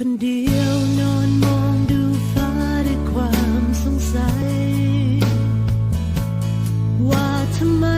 คนเดียวนอนมองดูฟ้าด้วยความสงสัย ว่าทำไม